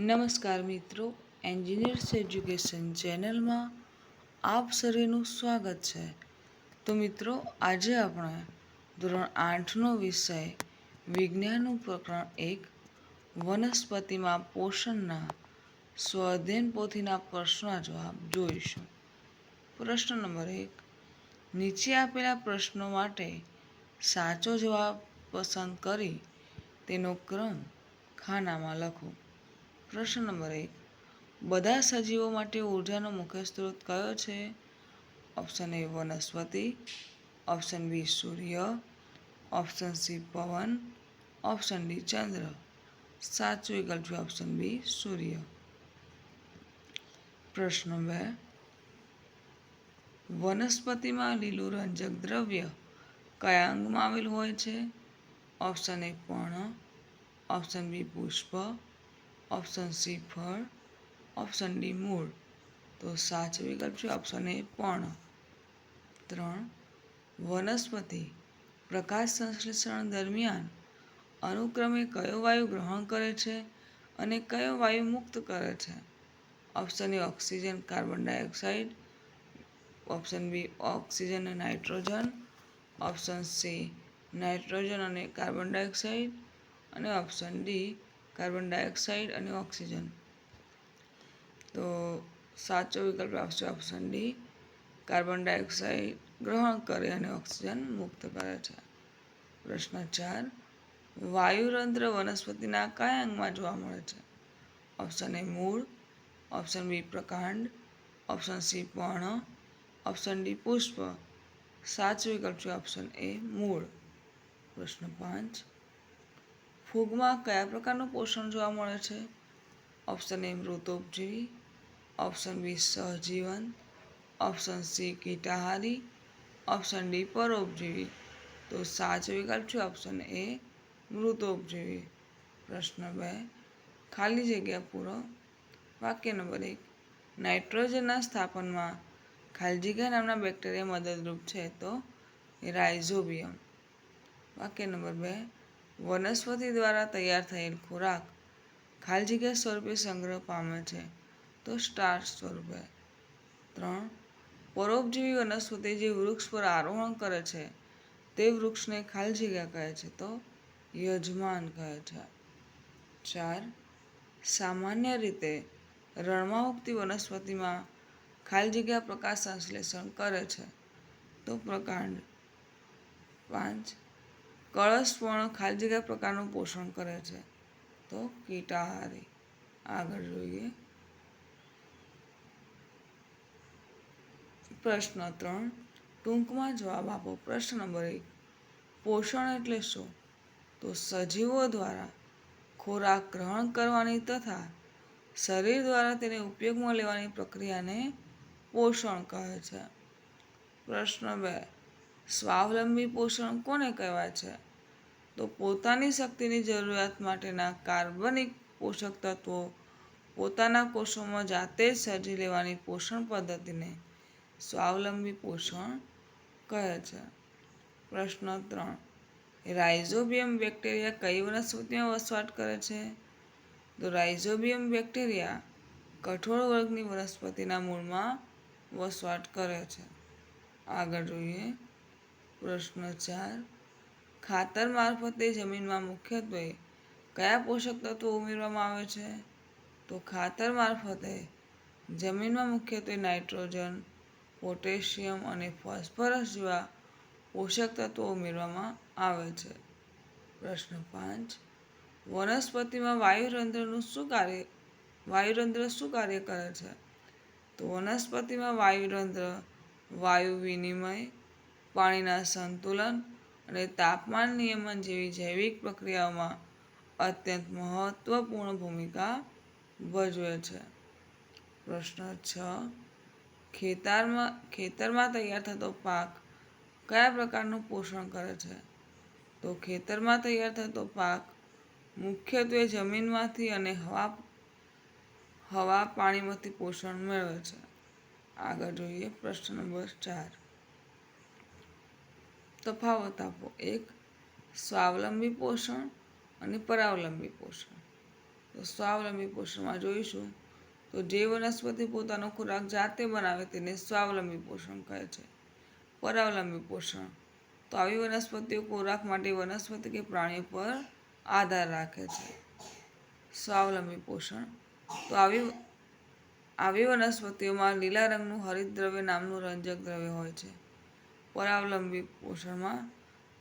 નમસ્કાર મિત્રો engineers education ચેનલમાં આપ સર્વેનું સ્વાગત છે. તો મિત્રો, આજે આપણે ધોરણ આઠનો વિષય વિજ્ઞાનનું પ્રકરણ એક વનસ્પતિમાં પોષણના સ્વઅધ્યયન પોથીના પ્રશ્નના જવાબ જોઈશું. પ્રશ્ન નંબર એક, નીચે આપેલા પ્રશ્નો માટે સાચો જવાબ પસંદ કરી તેનો ક્રમ ખાનામાં લખો. પ્રશ્ન નંબર એક. બધા સજીવો માટે ઉર્જાનો મુખ્ય સ્ત્રોત કયો છે? ઓપ્શન એ વનસ્પતિ. ઓપ્શન બી સૂર્ય. ઓપ્શન સી પવન. ઓપ્શન ડી ચંદ્ર. સાચું વિકલ્પ છે ઓપ્શન બી સૂર્ય. પ્રશ્ન બે. વનસ્પતિમાં લીલું રંજક દ્રવ્ય કયા અંગમાં આવેલ હોય છે? ઓપ્શન એ પર્ણ. ઓપ્શન બી પુષ્પ. ઓપ્શન સી ફળ ઓપ્શન ડી મૂળ તો સાચો વિકલ્પ છે ઓપ્શન એ પણ. ત્રણ, વનસ્પતિ પ્રકાશ સંશ્લેષણ દરમિયાન અનુક્રમે કયો વાયુ ગ્રહણ કરે છે અને કયો વાયુ મુક્ત કરે છે? Option A oxygen, carbon dioxide. Option B oxygen અને નાઇટ્રોજન. ઓપ્શન સી નાઇટ્રોજન અને કાર્બન ડાયોક્સાઇડ. અને ઓપ્શન ડી કાર્બન ડાયોક્સાઇડ અને ઓક્સિજન. તો સાચો વિકલ્પ આવશે ઓપ્શન ડી, કાર્બન ડાયોક્સાઇડ ગ્રહણ કરે અને ઓક્સિજન મુક્ત કરે છે. પ્રશ્ન ચાર, વાયુરંધ્ર વનસ્પતિના કયા અંગમાં જોવા મળે છે? ઓપ્શન એ મૂળ, ઓપ્શન બી પ્રકાંડ, ઓપ્શન સી પર્ણ, ઓપ્શન ડી પુષ્પ. સાચો વિકલ્પ છે ઓપ્શન એ મૂળ. પ્રશ્ન પાંચ ફૂગમાં કયા પ્રકારનું પોષણ જોવા મળે છે? ઓપ્શન એ મૃતોપજીવી. ઓપ્શન બી સહજીવન. ઓપ્શન સી કીટાહારી. ઓપ્શન ડી પરોપજીવી. તો સાચો વિકલ્પ છે ઓપ્શન એ મૃતોપજીવી. પ્રશ્ન બે, ખાલી જગ્યા પૂરો. વાક્ય નંબર એક, નાઇટ્રોજનના સ્થાપનમાં ખાલી જગ્યા નામના બેક્ટેરિયા મદદરૂપ છે તો રાઇઝોબિયમ. વાક્ય નંબર બે વનસ્પતિ દ્વારા તૈયાર થયેલ ખોરાક ખાલી જગ્યા સ્વરૂપે સંગ્રહ પામે છે. તો સ્ટાર્ચ સ્વરૂપે. ત્રણ, પરોપજીવી વનસ્પતિ જે વૃક્ષ પર આરોહણ કરે છે, તે વૃક્ષને ખાલી જગ્યા કહે છે તો યજમાન કહે છે. ચાર, સામાન્ય રીતે રણમાં ઉગતી વનસ્પતિમાં ખાલી જગ્યા પ્રકાશ સંશ્લેષણ કરે છે. તો પ્રકાંડ. પાંચ કળશ પણ ખાલી જગ્યા પ્રકારનું પોષણ કરે છે. તો કીટાહારી. આગળ જોઈએ. પ્રશ્ન ત્રણ. ટૂંકમાં જવાબ આપો. પ્રશ્ન નંબર એક. પોષણ એટલે શું? તો સજીવો દ્વારા ખોરાક ગ્રહણ કરવાની તથા શરીર દ્વારા તેને ઉપયોગમાં લેવાની પ્રક્રિયાને પોષણ કહે છે. પ્રશ્ન બે. સ્વાવલંબી પોષણ કોને કહેવાય છે? તો પોતાની શક્તિની જરૂરિયાત માટેના કાર્બનિક પોષક તત્વો પોતાના કોષોમાં જાતે જ સર્જી લેવાની પોષણ પદ્ધતિને સ્વાવલંબી પોષણ કહે છે. પ્રશ્ન ત્રણ. રાઇઝોબિયમ બેક્ટેરિયા કઈ વનસ્પતિમાં વસવાટ કરે છે? તો રાઇઝોબિયમ બેક્ટેરિયા કઠોળ વર્ગની વનસ્પતિના મૂળમાં વસવાટ કરે છે. આગળ જોઈએ. પ્રશ્ન ચાર. ખાતર મારફતે જમીનમાં મુખ્યત્વે કયા પોષક તત્વો ઉમેરવામાં આવે છે? તો ખાતર મારફતે જમીનમાં મુખ્યત્વે નાઇટ્રોજન, પોટેશિયમ અને ફોસ્ફરસ જેવા પોષક તત્વો ઉમેરવામાં આવે છે. પ્રશ્ન પાંચ. વનસ્પતિમાં વાયુરંધ્રનું શું કાર્ય, વાયુરંધ્ર શું કાર્ય કરે છે? તો વનસ્પતિમાં વાયુરંધ્ર, વાયુ વિનિમય પાણીના સંતુલન અને તાપમાન નિયમન જેવી જૈવિક પ્રક્રિયાઓમાં અત્યંત મહત્વપૂર્ણ ભૂમિકા ભજવે છે. પ્રશ્ન છ. ખેતરમાં ખેતરમાં તૈયાર થતો પાક કયા પ્રકારનું પોષણ કરે છે? તો ખેતરમાં તૈયાર થતો પાક મુખ્યત્વે જમીનમાંથી અને હવા હવા પાણીમાંથી પોષણ મેળવે છે. આગળ જોઈએ પ્રશ્ન નંબર ચાર. તફાવત આપો. એક, સ્વાવલંબી પોષણ અને પરાવલંબી પોષણ. તો સ્વાવલંબી પોષણમાં જોઈશું તો જે વનસ્પતિ પોતાનો ખોરાક જાતે બનાવે તેને સ્વાવલંબી પોષણ કહે છે. પરાવલંબી પોષણ. તો આવી વનસ્પતિઓ ખોરાક માટે વનસ્પતિ કે પ્રાણીઓ પર આધાર રાખે છે. સ્વાવલંબી પોષણ. તો આવી આવી વનસ્પતિઓમાં લીલા રંગનું હરિતદ્રવ્ય નામનું રંજક દ્રવ્ય હોય છે. પરાવલંબી પોષણમાં.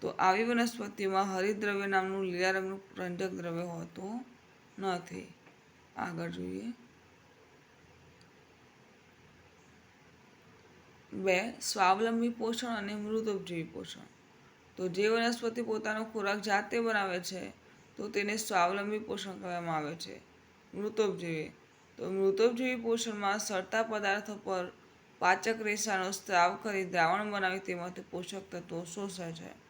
તો આવી વનસ્પતિમાં હરિદ્રવ્ય નામનું લીલા રંગનું રંજક દ્રવ્ય હોતું નથી. આગળ જોઈએ. બે, સ્વાવલંબી પોષણ અને મૃતોપજીવી પોષણ. તો જે વનસ્પતિ પોતાનો ખોરાક જાતે બનાવે છે, તો તેને સ્વાવલંબી પોષણ કહેવામાં આવે છે. મૃતોપજીવી તો મૃતોપજીવી પોષણમાં સડતા પદાર્થો પર પાચક રેસાનો સ્ત્રાવ કરી દ્રાવણ બનાવી તેમાંથી પોષક તત્વો શોષાય છે.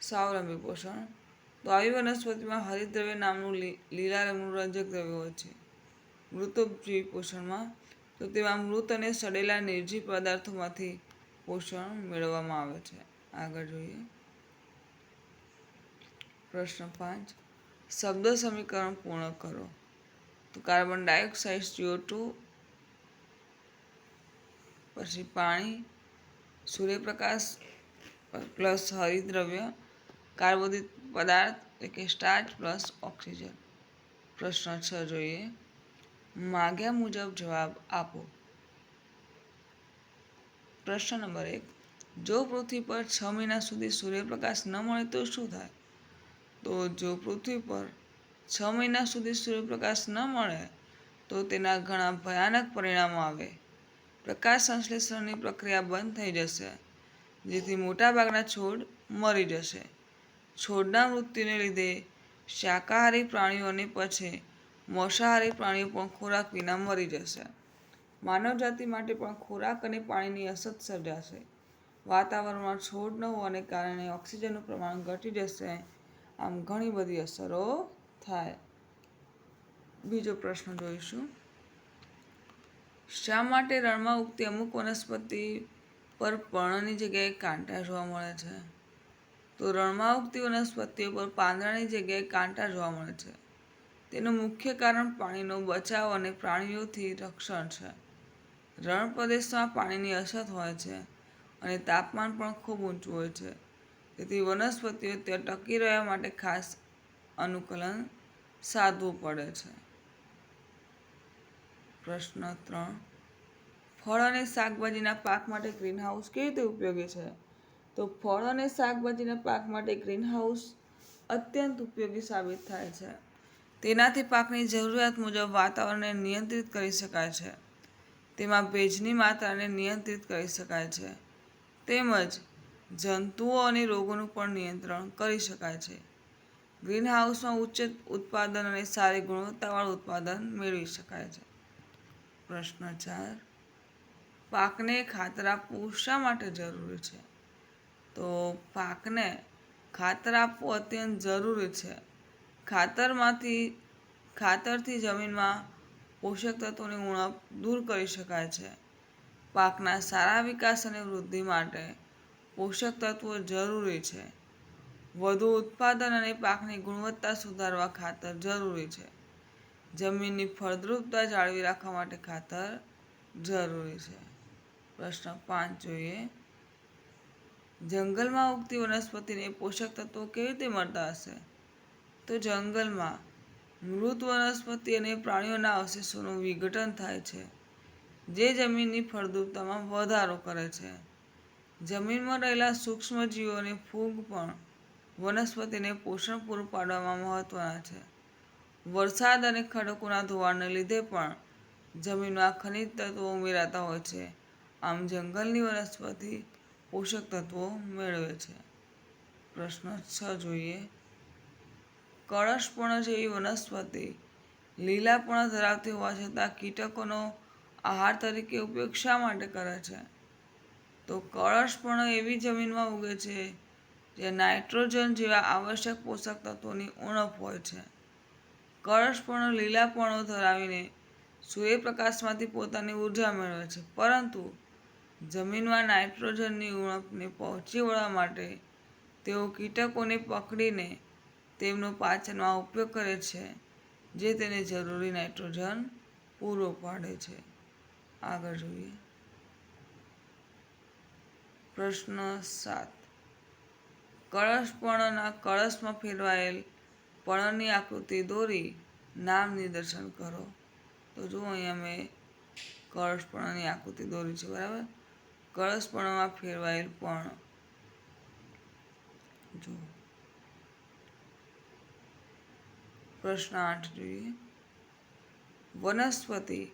સ્વાવલંબી પોષણ. તો આવી વનસ્પતિમાં હરિદ્રવ્ય નામનું લીલા રંગનું રંજક દ્રવ્ય હોય છે. મૃતોપજીવી પોષણમાં, તો તેમાં મૃત અને સડેલા નિર્જીવ પદાર્થોમાંથી પોષણ મેળવવામાં આવે છે. આગળ જોઈએ. પ્રશ્ન પાંચ. શબ્દ સમીકરણ પૂર્ણ કરો. તો કાર્બન ડાયોક્સાઇડ સીઓ ટુ પછી પાણી, સૂર્યપ્રકાશ, પ્લસ હરિદ્રવ્ય, કાર્બોદિત પદાર્થ, એટલે કે સ્ટાર્ચ પ્લસ ઓક્સિજન. પ્રશ્ન છ જોઈએ. માગ્યા મુજબ જવાબ આપો. પ્રશ્ન નંબર એક. જો પૃથ્વી પર છ મહિના સુધી સૂર્યપ્રકાશ ન મળે તો શું થાય? તો જો પૃથ્વી પર છ મહિના સુધી સૂર્યપ્રકાશ ન મળે, તો તેના ઘણા ભયાનક પરિણામો આવે. પ્રકાશ સંશ્લેષણની પ્રક્રિયા બંધ થઈ જશે, જેથી મોટાભાગના છોડ મરી જશે. છોડના મૃત્યુને લીધે શાકાહારી પ્રાણીઓને પછી માંસાહારી પ્રાણીઓ પણ ખોરાક વિના મરી જશે. માનવજાતિ માટે પણ ખોરાક અને પાણીની અછત સર્જાશે. વાતાવરણમાં છોડ ન હોવાને કારણે ઓક્સિજનનું પ્રમાણ ઘટી જશે. આમ ઘણી બધી અસરો થાય. બીજો પ્રશ્ન જોઈશું. શા માટે રણમાં ઉગતી અમુક વનસ્પતિ પર પર્ણની જગ્યાએ કાંટા જોવા મળે છે? તો રણમાં ઉગતી વનસ્પતિઓ પર પાંદડાની જગ્યાએ કાંટા જોવા મળે છે. તેનું મુખ્ય કારણ પાણીનો બચાવ અને પ્રાણીઓથી રક્ષણ છે. રણ પ્રદેશમાં પાણીની અછત હોય છે અને તાપમાન પણ ખૂબ ઊંચું હોય છે. તેથી વનસ્પતિઓ ત્યાં ટકી રહેવા માટે ખાસ અનુકૂલન સાધવું પડે છે. પ્રશ્ન ત્રણ. ફળ અને શાકભાજીના પાક માટે ગ્રીનહાઉસ કેવી રીતે ઉપયોગી છે? તો ફળ અને શાકભાજીના પાક માટે ગ્રીનહાઉસ અત્યંત ઉપયોગી સાબિત થાય છે. તેનાથી પાકની જરૂરિયાત મુજબ વાતાવરણને નિયંત્રિત કરી શકાય છે. તેમાં ભેજની માત્રાને નિયંત્રિત કરી શકાય છે. તેમજ જંતુઓ અને રોગોનું પણ નિયંત્રણ કરી શકાય છે. ગ્રીનહાઉસમાં ઉચ્ચ ઉત્પાદન અને સારી ગુણવત્તાવાળું ઉત્પાદન મેળવી શકાય છે. પ્રશ્ન ચાર, પાકને ખાતર આપવું શા માટે જરૂરી છે? તો પાકને ખાતર આપવું અત્યંત જરૂરી છે. ખાતરમાંથી, ખાતરથી જમીનમાં પોષક તત્વોની ઉણપ દૂર કરી શકાય છે. પાકના સારા વિકાસ અને વૃદ્ધિ માટે પોષક તત્વો જરૂરી છે. વધુ ઉત્પાદન અને પાકની ગુણવત્તા સુધારવા ખાતર જરૂરી છે. જમીનની ફળદ્રુપતા જાળવી રાખવા માટે ખાતર જરૂરી છે. પ્રશ્ન પાંચ જોઈએ. જંગલમાં ઉગતી વનસ્પતિને પોષક તત્વો કેવી રીતે મળતા હશે? તો જંગલમાં મૃત વનસ્પતિ અને પ્રાણીઓના અવશેષોનું વિઘટન થાય છે, જે જમીનની ફળદ્રુપતામાં વધારો કરે છે. જમીનમાં રહેલા સૂક્ષ્મજીવોની ફૂગ પણ વનસ્પતિને પોષણ પૂરું પાડવામાં મહત્ત્વના છે. વરસાદ અને ખડકોના ધોવાણને લીધે પણ જમીનમાં ખનિજ તત્વો ઉમેરાતા હોય છે. આમ જંગલની વનસ્પતિ પોષક તત્વો મેળવે છે. પ્રશ્ન છ જોઈએ. કળશપર્ણ જેવી વનસ્પતિ લીલાપણ ધરાવતી હોવા છતાં કીટકોનો આહાર તરીકે ઉપયોગ શા માટે કરે છે? તો કળશપર્ણ એવી જમીનમાં ઉગે છે જે નાઇટ્રોજન જેવા આવશ્યક પોષક તત્વોની ઉણપ હોય છે. કળશપર્ણ લીલાપણો ધરાવીને સૂર્યપ્રકાશમાંથી પોતાની ઊર્જા મેળવે છે. પરંતુ જમીનમાં નાઇટ્રોજનની ઉણપને પહોંચી વળવા માટે તેઓ કીટકોને પકડીને તેમનો પાચનમાં ઉપયોગ કરે છે, જે તેને જરૂરી નાઇટ્રોજન પૂરો પાડે છે. આગળ જોઈએ. પ્રશ્ન સાત. કળશપણના કળશમાં ફેરવાયેલ પર્ણની આકૃતિ દોરી નામ નિદર્શન કરો. તો જુઓ અહીંયા મેં કળશ પર્ણની આકૃતિ દોરી છે, બરાબર? કળશ પર્ણમાં ફેરવાયેલ પર્ણ. જુઓ. પ્રશ્ન આઠ જોઈએ. વનસ્પતિ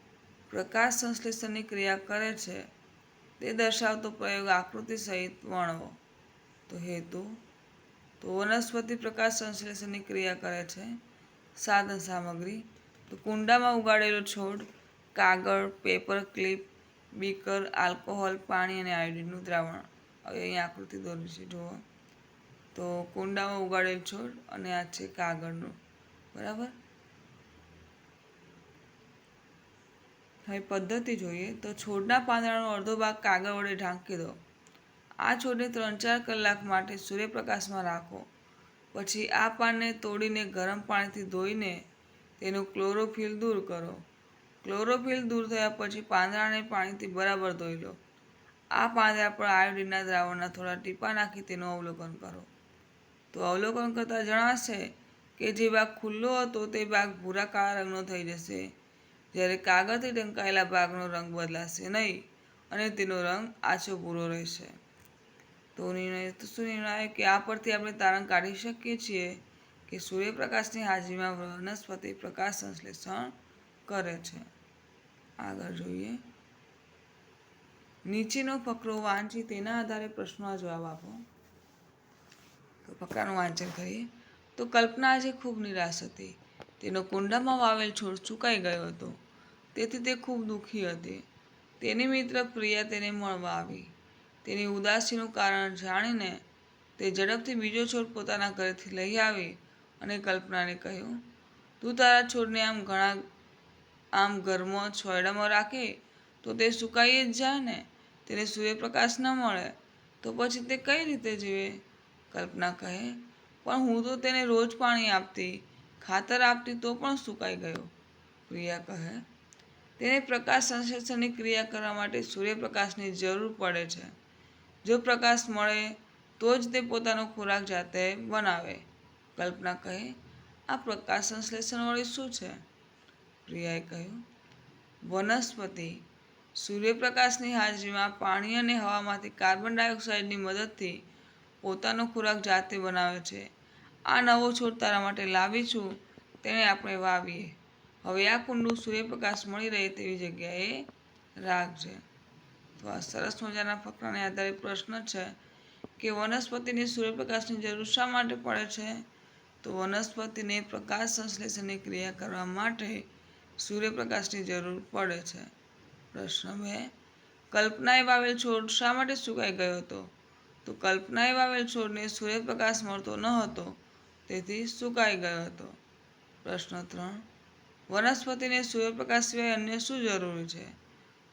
પ્રકાશ સંશ્લેષણની ક્રિયા કરે છે. તે દર્શાવતો પ્રયોગ આકૃતિ સહિત વર્ણવો. તો હેતુ તો વનસ્પતિ પ્રકાશ સંશ્લેષણની ક્રિયા કરે છે. સાધન સામગ્રી. તો કુંડામાં ઉગાડેલો છોડ, કાગળ, પેપર, ક્લિપ, બીકર, આલ્કોહોલ, પાણી અને આયોડિનનું દ્રાવણ. હવે અહીં આકૃતિ દોરી છે, જુઓ. તો કુંડામાં ઉગાડેલ છોડ અને આ છે કાગળનું. બરાબર? હવે પદ્ધતિ જોઈએ. તો છોડના પાંદડાનો અડધો ભાગ કાગળ વડે ઢાંકી દો. આ છોડને ત્રણ ચાર કલાક માટે સૂર્યપ્રકાશમાં રાખો. પછી આ પાનને તોડીને ગરમ પાણીથી ધોઈને તેનું ક્લોરોફિલ દૂર કરો. ક્લોરોફિલ દૂર થયા પછી પાંદડાને પાણીથી બરાબર ધોઈ લો. આ પાંદડા પર આયોડિનના દ્રાવણના થોડા ટીપા નાખી તેનું અવલોકન કરો. તો અવલોકન કરતાં જણાશે કે જે ભાગ ખુલ્લો હતો તે ભાગ ભૂરા કાળા રંગનો થઈ જશે. જ્યારે કાગળથી ઢંકાયેલા ભાગનો રંગ બદલાશે નહીં અને તેનો રંગ આછો ભૂરો રહેશે. તો નિર્ણય તો શું નિર્ણય કે આ પરથી આપણે તારણ કાઢી શકીએ છીએ કે સૂર્યપ્રકાશની હાજરીમાં વનસ્પતિ પ્રકાશ સંશ્લેષણ કરે છે. આગળ જોઈએ. નીચેનો ફકરો વાંચી તેના આધારે પ્રશ્નોના જવાબ આપો. તો ફકરાનું વાંચન કરીએ. તો કલ્પના આજે ખૂબ નિરાશ હતી. તેનો કુંડામાં વાવેલ છોડ સુકાઈ ગયો હતો. તેથી તે ખૂબ દુઃખી હતી. તેની મિત્ર પ્રિયા તેને મળવા આવી. તેની ઉદાસીનું કારણ જાણીને તે ઝડપથી બીજો છોડ પોતાના ઘરેથી લઈ આવી અને કલ્પનાને કહ્યું, તું તારા છોડને આમ ઘણા, આમ ઘરમાં છોયડામાં રાખે તો તે સુકાઈ જ જાય ને? તેને સૂર્યપ્રકાશ ન મળે તો પછી તે કઈ રીતે જીવે? કલ્પના કહે, પણ હું તો તેને રોજ પાણી આપતી, ખાતર આપતી તો પણ સુકાઈ ગયો. પ્રિયા કહે, તેને પ્રકાશ સંશ્લેષણની ક્રિયા કરવા માટે સૂર્યપ્રકાશની જરૂર પડે છે. જો પ્રકાશ મળે, તો જ તે પોતાનો ખોરાક જાતે બનાવે. કલ્પના કહે, આ પ્રકાશ સંશ્લેષણવાળી શું છે? પ્રિયાએ કહ્યું, વનસ્પતિ, સૂર્યપ્રકાશની હાજરીમાં પાણી અને હવામાંથી કાર્બન ડાયોક્સાઇડની મદદથી પોતાનો ખોરાક જાતે બનાવે છે. આ નવો છોડ તારા માટે લાવી છું, તેને આપણે વાવીએ. હવે આ કુંડું સૂર્યપ્રકાશ મળી રહે તેવી જગ્યાએ રાખજે તો આ સરસ મજાના ફકરાને આધારિત પ્રશ્ન છે કે વનસ્પતિને સૂર્યપ્રકાશની જરૂર શા માટે પડે છે? તો વનસ્પતિને પ્રકાશ સંશ્લેષણની ક્રિયા કરવા માટે સૂર્યપ્રકાશની જરૂર પડે છે. પ્રશ્ન બે, કલ્પનાએ વાવેલ છોડ શા માટે સુકાઈ ગયો હતો? તો કલ્પનાએ વાવેલ છોડને સૂર્યપ્રકાશ મળતો ન હતો, તેથી સુકાઈ ગયો હતો. પ્રશ્ન ત્રણ, વનસ્પતિને સૂર્યપ્રકાશ સિવાય અન્ય શું જરૂરી છે?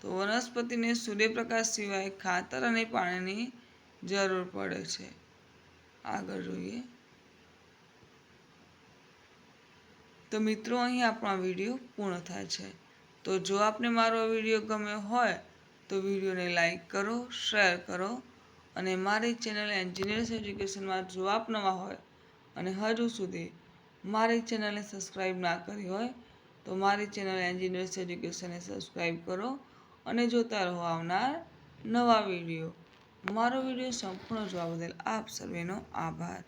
તો વનસ્પતિને સૂર્યપ્રકાશ સિવાય ખાતર અને પાણીની જરૂર પડે છે. આગળ જોઈએ. તો મિત્રો, અહીં આપણો વીડિયો પૂર્ણ થાય છે. તો જો આપને મારો વીડિયો ગમ્યો હોય, તો વિડીયોને લાઈક કરો, શેર કરો અને મારી ચેનલ એન્જિનિયર્સ એજ્યુકેશનમાં જો આપ નવા હોય અને હજુ સુધી મારી ચેનલને સબસ્ક્રાઈબ ના કરી હોય, તો મારી ચેનલ એન્જિનિયર્સ એજ્યુકેશનને સબસ્ક્રાઈબ કરો અને જોતા રહો આવનાર નવા વીડિયો. મારો વીડિયો સંપૂર્ણ જોવા બદલ આપ સર્વેનો આભાર.